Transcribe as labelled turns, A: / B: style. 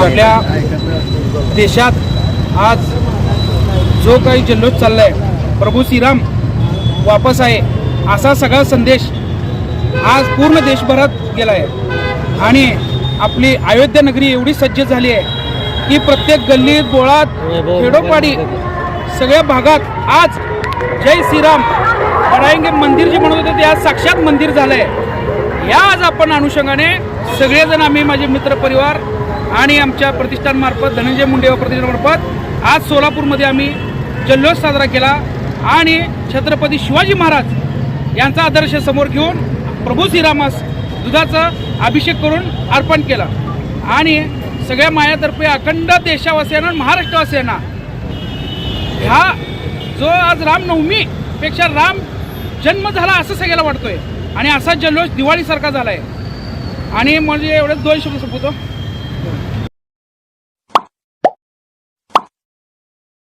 A: आपल्या देशात आज जो काही जल्लोष चाललाय प्रभू श्रीराम वापस आहे असा सगळा संदेश आज पूर्ण देशभरात गेला आहे आणि आपली अयोध्या नगरी एवढी सज्ज झाली आहे की प्रत्येक गल्ली बोळात खेडोपाडी सगळ्या भागात आज जय श्रीराम. बडायंगे मंदिर जे म्हणत होते ते आज साक्षात मंदिर झालं आहे या आज आपण अनुषंगाने सगळेजण आम्ही माझे मित्रपरिवार आणि आमच्या प्रतिष्ठानमार्फत धनंजय मुंडे व प्रतिष्ठानमार्फत आज सोलापूरमध्ये आम्ही जल्लोष साजरा केला आणि छत्रपती शिवाजी महाराज यांचा आदर्श समोर घेऊन प्रभू श्रीरामास दुधाचा अभिषेक करून अर्पण केला. आणि सगळ्या मायातर्फे अखंड देशावासियांना महाराष्ट्रवासियांना ह्या जो आज रामनवमीपेक्षा राम जन्म झाला असं सगळ्याला वाटतोय. आणि असा जल्लोष दिवाळीसारखा झाला आहे आणि म्हणजे एवढंच दोन शब्द संपवतो.